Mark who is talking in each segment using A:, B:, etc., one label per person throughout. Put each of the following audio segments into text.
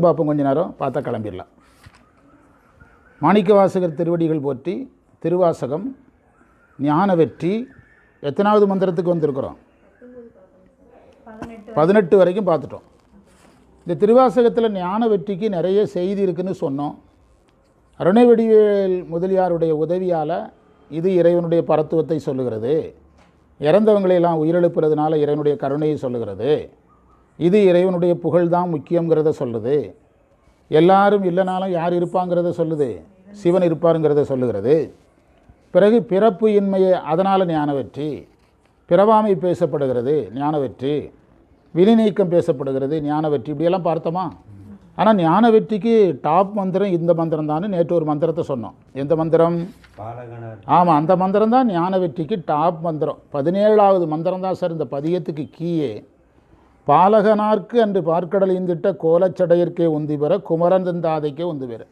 A: பார்ப்போம் கொஞ்ச நேரம் பார்த்தா கிளம்பிடலாம். மாணிக்கவாசகர் திருவடிகள் போற்றி திருவாசகம் ஞான வெற்றி எத்தனாவது மந்திரத்துக்கு வந்திருக்கிறோம்? பதினெட்டு. வரைக்கும் பார்த்துட்டோம். இந்த திருவாசகத்தில் ஞான வெற்றிக்கு நிறைய செய்தி இருக்குன்னு சொன்னோம். அருணைவடிவேல் முதலியாருடைய உதவியால் இது இறைவனுடைய பரத்துவத்தை சொல்லுகிறது. இறந்தவங்களை எல்லாம் உயிரெழுப்புறதுனால இறைவனுடைய கருணையை சொல்லுகிறது. இது இறைவனுடைய புகழ்தான் முக்கியங்கிறத சொல்லுது. எல்லாரும் இல்லைனாலும் யார் இருப்பாங்கிறத சொல்லுது. சிவன் இருப்பாருங்கிறத சொல்லுகிறது. பிறகு பிறப்பு இன்மையை அதனால் ஞான வெற்றி. பிறவாமை பேசப்படுகிறது ஞான வெற்றி. வினை நீக்கம் பேசப்படுகிறது ஞான வெற்றி. இப்படியெல்லாம் பார்த்தோமா? ஆனால் ஞான வெற்றிக்கு டாப் மந்திரம் இந்த மந்திரம் தான் நேற்று ஒரு மந்திரத்தை சொன்னோம். எந்த மந்திரம்? ஆமாம் அந்த மந்திரம் தான் ஞான வெற்றிக்கு டாப் மந்திரம். பதினேழாவது மந்திரம் தான் சார் இந்த பதியத்துக்கு கீயே பாலகனார்க்கு அன்று பார்க்கடல் இந்திட்ட கோலச்சடையற்கே உந்தி பெற குமரன் தந்தாதைக்கே உந்து பெற.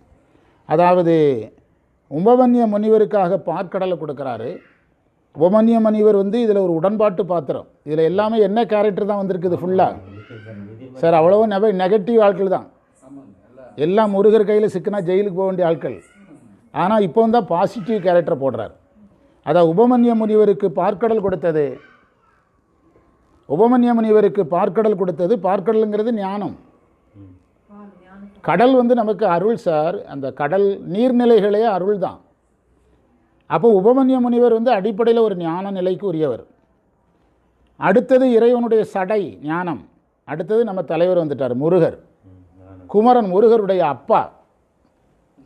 A: அதாவது உபமன்ய முனிவருக்காக பார்க்கடலை கொடுக்குறாரு. உபமன்ய முனிவர் வந்து இதில் ஒரு உடன்பாட்டு பாத்திரம். இதில் எல்லாமே என்ன கேரக்டர் தான் வந்திருக்குது ஃபுல்லாக சார் அவ்வளோ நெவ நெகட்டிவ் ஆட்கள் தான். எல்லாம் முருகர் கையில் சிக்கினா ஜெயிலுக்கு போக வேண்டிய ஆட்கள். ஆனால் இப்போ தான் பாசிட்டிவ் கேரக்டர் போடுறார். அதான் உபமன்ய முனிவருக்கு பார்க்கடல் கொடுத்தது. உபமன்ய முனிவருக்கு பார்க்கடல் கொடுத்தது. பார்க்கடலுங்கிறது ஞானம். கடல் வந்து நமக்கு அருள் சார். அந்த கடல் நீர்நிலைகளே அருள் தான். அப்போ உபமன்ய முனிவர் வந்து அடிப்படையில் ஒரு ஞான நிலைக்கு உரியவர். அடுத்தது இறைவனுடைய சடை ஞானம். அடுத்தது நம்ம தலைவர் வந்துட்டார் முருகர். குமரன் முருகருடைய அப்பா.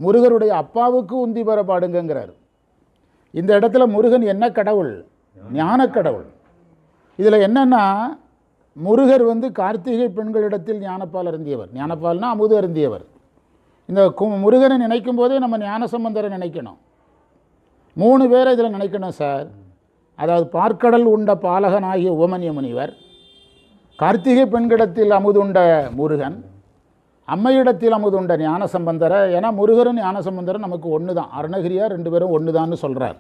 A: முருகருடைய அப்பாவுக்கு உந்தி பெற பாடுங்கிறார் இந்த இடத்துல முருகன் என்ன கடவுள்? ஞான கடவுள். இதில் என்னென்னா முருகர் வந்து கார்த்திகை பெண்களிடத்தில் ஞானப்பால் அருந்தியவர். ஞானப்பால்னா அமுது அருந்தியவர். இந்த கு முருகனை நினைக்கும் போதே நம்ம ஞான சம்பந்தரை நினைக்கணும். மூணு பேரை இதில் நினைக்கணும் சார். அதாவது பார்க்கடல் உண்ட பாலகனாகிய உமன்ய முனிவர் கார்த்திகை பெண்கிடத்தில் அமுதுண்ட முருகன் அம்மையிடத்தில் அமுதுண்ட ஞான சம்பந்தரை ஏன்னா முருகரும் ஞான சம்பந்தரும் நமக்கு ஒன்று தான் அருணகிரியார் ரெண்டு பேரும் ஒன்று தான்னு சொல்கிறார்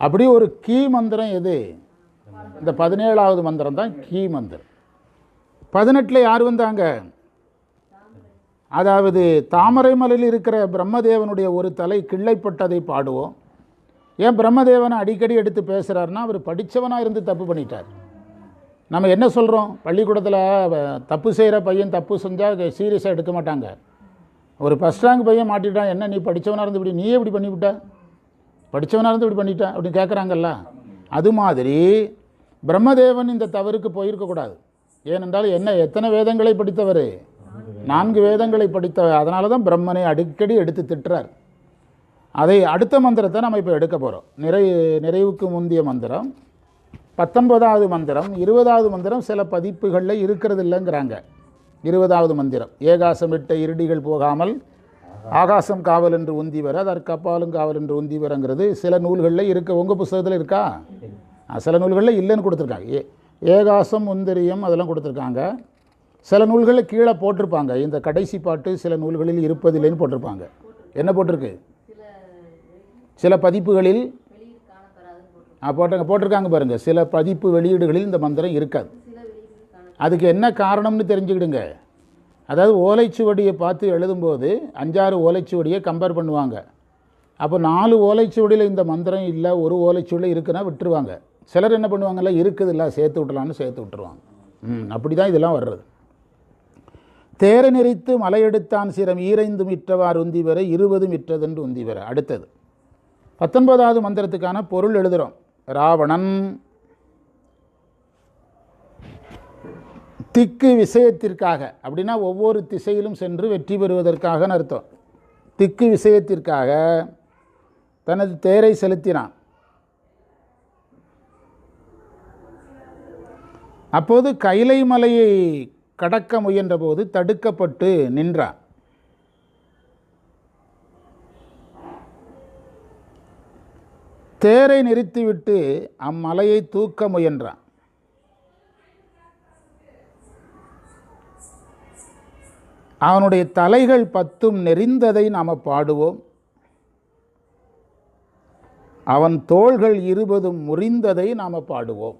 A: அப்படி ஒரு கீ மந்திரம் எது? இந்த பதினேழாவது மந்திரம் தான் கீ மந்திரம். பதினெட்டில் யார் வந்தாங்க? அதாவது தாமரை மலையில் இருக்கிற பிரம்மதேவனுடைய ஒரு தலை கிள்ளைப்பட்டதை பாடுவோம். ஏன் பிரம்மதேவனை அடிக்கடி எடுத்து பேசுகிறாருன்னா அவர் படித்தவனாக இருந்து தப்பு பண்ணிட்டார். நம்ம என்ன சொல்கிறோம் பள்ளிக்கூடத்தில் தப்பு செய்கிற பையன் தப்பு செஞ்சால் சீரியஸாக எடுக்க மாட்டாங்க. ஒரு ஃபஸ்ட் ரேங்க் பையன் மாட்டிட்டான் என்ன நீ படித்தவனாக இருந்து இப்படி நீயே இப்படி பண்ணிவிட்ட? படித்தவனாக இருந்து இப்படி பண்ணிட்ட? அப்படின்னு கேட்குறாங்கல்ல அது மாதிரி பிரம்மதேவன் இந்த தவறுக்கு போயிருக்கக்கூடாது ஏனென்றால் என்ன எத்தனை வேதங்களை படித்தவர்? நான்கு வேதங்களை படித்தவர். அதனால தான் பிரம்மனை அடிக்கடி எடுத்து திட்டுறார். அதை அடுத்த மந்திரத்தை நம்ம இப்போ எடுக்க போகிறோம் நிறை நிறைவுக்கு முந்திய மந்திரம் பத்தொன்பதாவது மந்திரம் இருபதாவது மந்திரம் சில பதிப்புகளில் இருக்கிறது இல்லைங்கிறாங்க. இருபதாவது மந்திரம் ஏகாசமிட்ட இருடிகள் போகாமல் ஆகாசம் காவல் என்று உந்தி வர அதற்கு அப்பாலும் காவல் என்று உந்தி வரங்கிறது. சில நூல்களில் இருக்க உங்கள் புஸ்தகத்தில் இருக்கா? சில நூல்களில் இல்லைன்னு கொடுத்துருக்காங்க. ஏ ஏகாசம் முந்திரியம் அதெல்லாம் கொடுத்துருக்காங்க. சில நூல்களில் கீழே போட்டிருப்பாங்க. இந்த கடைசி பாட்டு சில நூல்களில் இருப்பதில்லைன்னு போட்டிருப்பாங்க. என்ன போட்டிருக்கு? சில பதிப்புகளில் போட்டாங்க போட்டிருக்காங்க பாருங்கள் சில பதிப்பு வெளியீடுகளில் இந்த மந்திரம் இருக்காது. அதுக்கு என்ன காரணம்னு தெரிஞ்சுக்கிடுங்க. அதாவது ஓலைச்சுவடியை பார்த்து எழுதும்போது அஞ்சாறு ஓலைச்சுவடியை கம்பேர் பண்ணுவாங்க. அப்போ நாலு ஓலைச்சுவடியில் இந்த மந்திரம் இல்லை ஒரு ஓலைச்சுவடியில் இருக்குன்னா விட்டுருவாங்க. சிலர் என்ன பண்ணுவாங்கல்ல இருக்குது இல்லை சேர்த்து விட்டலான்னு சேர்த்து விட்டுருவாங்க. ம் அப்படி தான் இதெல்லாம் வர்றது. தேரை நெறித்து மலையெடுத்தான் சிரம் ஈரைந்து மிற்றவார் உந்தி பெற இருபது மிற்றதென்று உந்தி பெற அடுத்தது பத்தொன்பதாவது மந்திரத்துக்கான பொருள் எழுதுகிறோம் ராவணன் திக்கு விஷயத்திற்காக. அப்படின்னா ஒவ்வொரு திசையிலும் சென்று வெற்றி பெறுவதற்காகன்னு அர்த்தம். திக்கு விஷயத்திற்காக தனது தேரை செலுத்தினான். அப்போது கைலை மலையை கடக்க முயன்றபோது தடுக்கப்பட்டு நின்றான். தேரை நிறுத்திவிட்டு அம்மலையை தூக்க முயன்றான். அவனுடைய தலைகள் பத்தும் நெறிந்ததை நாம் பாடுவோம். அவன் தோள்கள் இருபதும் முறிந்ததை நாம் பாடுவோம்.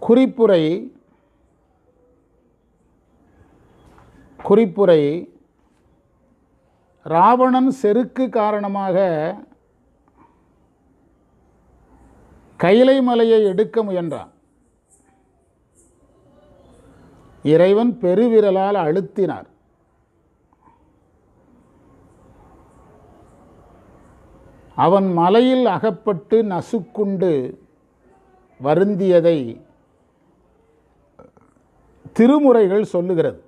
A: குறிப்புரை குறிப்புரை ராவணன் செருக்கு காரணமாக கைலை மலையை எடுக்க முயன்றான். இறைவன் பெருவிரலால் அழுத்தினார். அவன் மலையில் அகப்பட்டு நசுக்குண்டு வருந்தியதை திருமுறைகள் சொல்லுகிறது.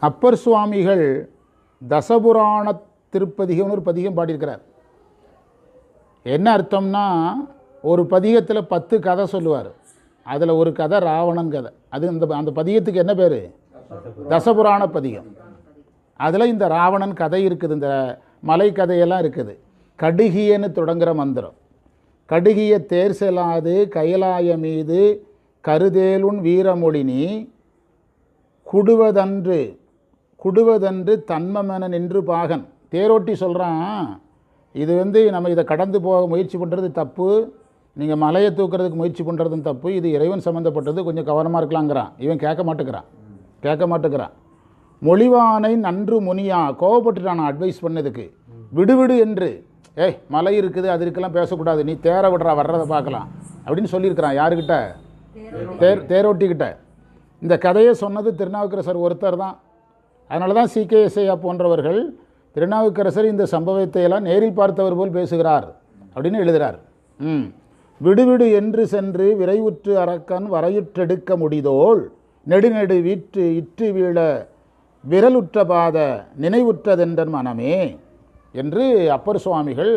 A: அப்பர் சுவாமிகள் தசபுராண திருப்பதிகம்னு ஒரு பதிகம் பாடியிருக்கிறார். என்ன அர்த்தம்னா ஒரு பதிகத்தில் பத்து கதை சொல்லுவார். அதில் ஒரு கதை ராவணன் கதை. அது இந்த அந்த பதிகத்துக்கு என்ன பேர்? தசபுராண பதிகம். அதில் இந்த ராவணன் கதை இருக்குது இந்த மலை கதையெல்லாம் இருக்குது. கடுகியன்னு தொடங்குகிற மந்திரம். கடுகிய தேர் செலாது கைலாய மீது கருதேலுன் வீரமொழினி குடுவதன்று குடுவதன்று தன்மமென நின்று பாகன். தேரோட்டி சொல்கிறான் இது வந்து நம்ம இதை கடந்து போக முயற்சி பண்ணுறது தப்பு நீங்கள் மலையை தூக்குறதுக்கு முயற்சி பண்ணுறதும் தப்பு. இது இறைவன் சம்மந்தப்பட்டது கொஞ்சம் கவனமாக இருக்கலாங்கிறான். இவன் கேட்க மாட்டேங்கிறான். கேட்க மாட்டேங்கிறான். மொழிவானை நன்று முனியா கோவப்பட்டுட்டான் அட்வைஸ் பண்ணதுக்கு. விடுவிடு என்று. ஏய் மலை இருக்குது அது இருக்கலாம் பேசக்கூடாது. நீ தேர விடுறா வர்றதை பார்க்கலாம். அப்படின்னு சொல்லியிருக்கிறான். யாருக்கிட்ட? தேர் தேரோட்டிக்கிட்ட. இந்த கதையை சொன்னது திருநாவுக்கரசர் ஒருத்தர் தான். அதனால தான் சிகேஎஸ்ஐயா போன்றவர்கள் திருநாவுக்கரசர் இந்த சம்பவத்தை எல்லாம் நேரில் பார்த்தவர் போல் பேசுகிறார் அப்படின்னு எழுதுகிறார் ம். விடுவிடு என்று சென்று விரைவுற்று அரக்கன் வரையுற்றெடுக்க முடிதோள் நெடுநெடு வீற்று இற்று வீழ விரலுற்ற பாத நினைவுற்றதென்றன் மனமே என்று அப்பர் சுவாமிகள்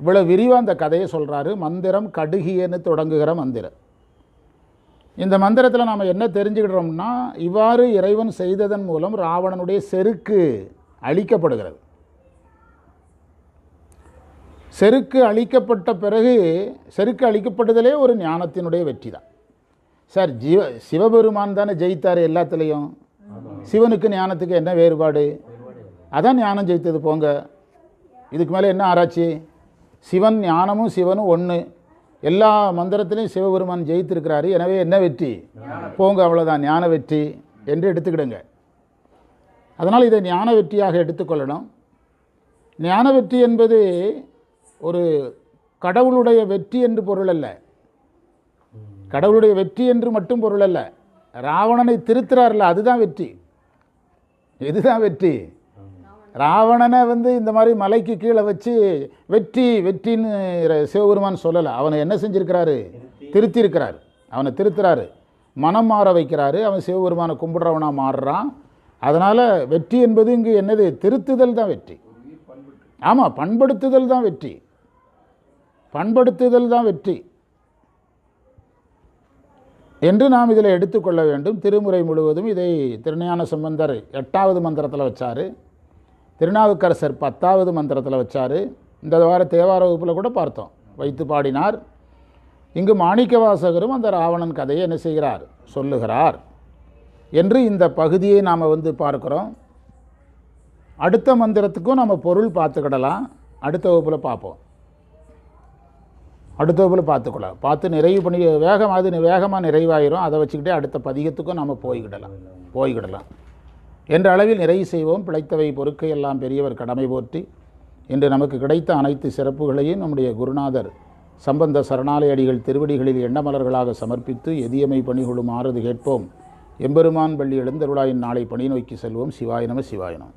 A: இவ்வளோ விரிவாக அந்த கதையை சொல்கிறாரு மந்திரம் கடுகியன்னு தொடங்குகிற மந்திரம். இந்த மந்திரத்தில் நாம் என்ன தெரிஞ்சுக்கிட்டோம்னா இவ்வாறு இறைவன் செய்ததன் மூலம் ராவணனுடைய செருக்கு அழிக்கப்படுகிறது. செருக்கு அழிக்கப்பட்ட பிறகு செருக்கு அழிக்கப்பட்டதிலே ஒரு ஞானத்தினுடைய வெற்றி தான். சார் ஜீவ சிவபெருமான் தானே ஜெயித்தார் எல்லாத்துலேயும். சிவனுக்கு ஞானத்துக்கு என்ன வேறுபாடு? அதான் ஞானம் ஜெயித்தது போங்க. இதுக்கு மேலே என்ன ஆராய்ச்சி? சிவன் ஞானமும் சிவனும் ஒன்று எல்லா மந்திரத்திலையும் சிவபெருமான் ஜெயித்திருக்கிறாரு. எனவே என்ன வெற்றி? போங்க அவ்வளோதான் ஞான வெற்றி என்று எடுத்துக்கிடுங்க. அதனால் இதை ஞான வெற்றியாக எடுத்துக்கொள்ளணும். ஞான வெற்றி என்பது ஒரு கடவுளுடைய வெற்றி என்று பொருள் அல்ல. கடவுளுடைய வெற்றி என்று மட்டும் பொருள் அல்ல. ராவணனை திருத்துறார்ல அதுதான் வெற்றி. இதுதான் வெற்றி? ராவணனை வந்து இந்த மாதிரி மலைக்கு கீழே வச்சு வெற்றி வெற்றின்னு சிவபெருமான் சொல்லலை. அவனை என்ன செஞ்சுருக்கிறாரு? திருத்திருக்கிறார் அவனை திருத்துறாரு. மனம் மாற வைக்கிறாரு. அவன் சிவபெருமானை கும்பிட்றவனாக மாறுறான். அதனால் வெற்றி என்பது இங்கு என்னது? திருத்துதல் தான் வெற்றி. ஆமாம் பண்படுத்துதல் தான் வெற்றி. பண்படுத்துதல் தான் வெற்றி. என்று நாம் இதில் எடுத்துக்கொள்ள வேண்டும். திருமுறை முழுவதும் இதை திருஞான சம்பந்தர் எட்டாவது மந்திரத்தில் வச்சார். திருநாவுக்கரசர் பத்தாவது மந்திரத்தில் வச்சார். இந்த வார தேவார வகுப்பில் கூட பார்த்தோம். வைத்து பாடினார். இங்கு மாணிக்கவாசகரும் அந்த ராவணன் கதையை என்ன செய்கிறார்? சொல்லுகிறார். என்று இந்த பகுதியை நாம் வந்து பார்க்குறோம். அடுத்த மந்திரத்துக்கும் நம்ம பொருள் பார்த்துக்கிடலாம். அடுத்த வகுப்பில் பார்ப்போம். அடுத்த வகுப்பில் பார்த்துக்கலாம் பார்த்து நிறைவு பண்ணி வேகம் அது வேகமாக நிறைவாயிரும். அதை வச்சுக்கிட்டே அடுத்த பதிகத்துக்கும் நம்ம போய்கிடலாம் போய்கிடலாம் என்ற அளவில் நிறைவு செய்வோம். பிழைத்தவை பொறுக்கை எல்லாம் பெரியவர் கடமை போற்றி இன்று நமக்கு கிடைத்த அனைத்து சிறப்புகளையும் நம்முடைய குருநாதர் சம்பந்த சரணாலய அடிகள் திருவடிகளில் எண்ணமலர்களாக சமர்ப்பித்து எதியமை பணிகொள்ளும் ஆறுது கேட்போம். எம்பெருமான் பள்ளி எழுந்தருளாயின் நாளை பணி நோக்கி செல்வோம். சிவாயினம சிவாயினம்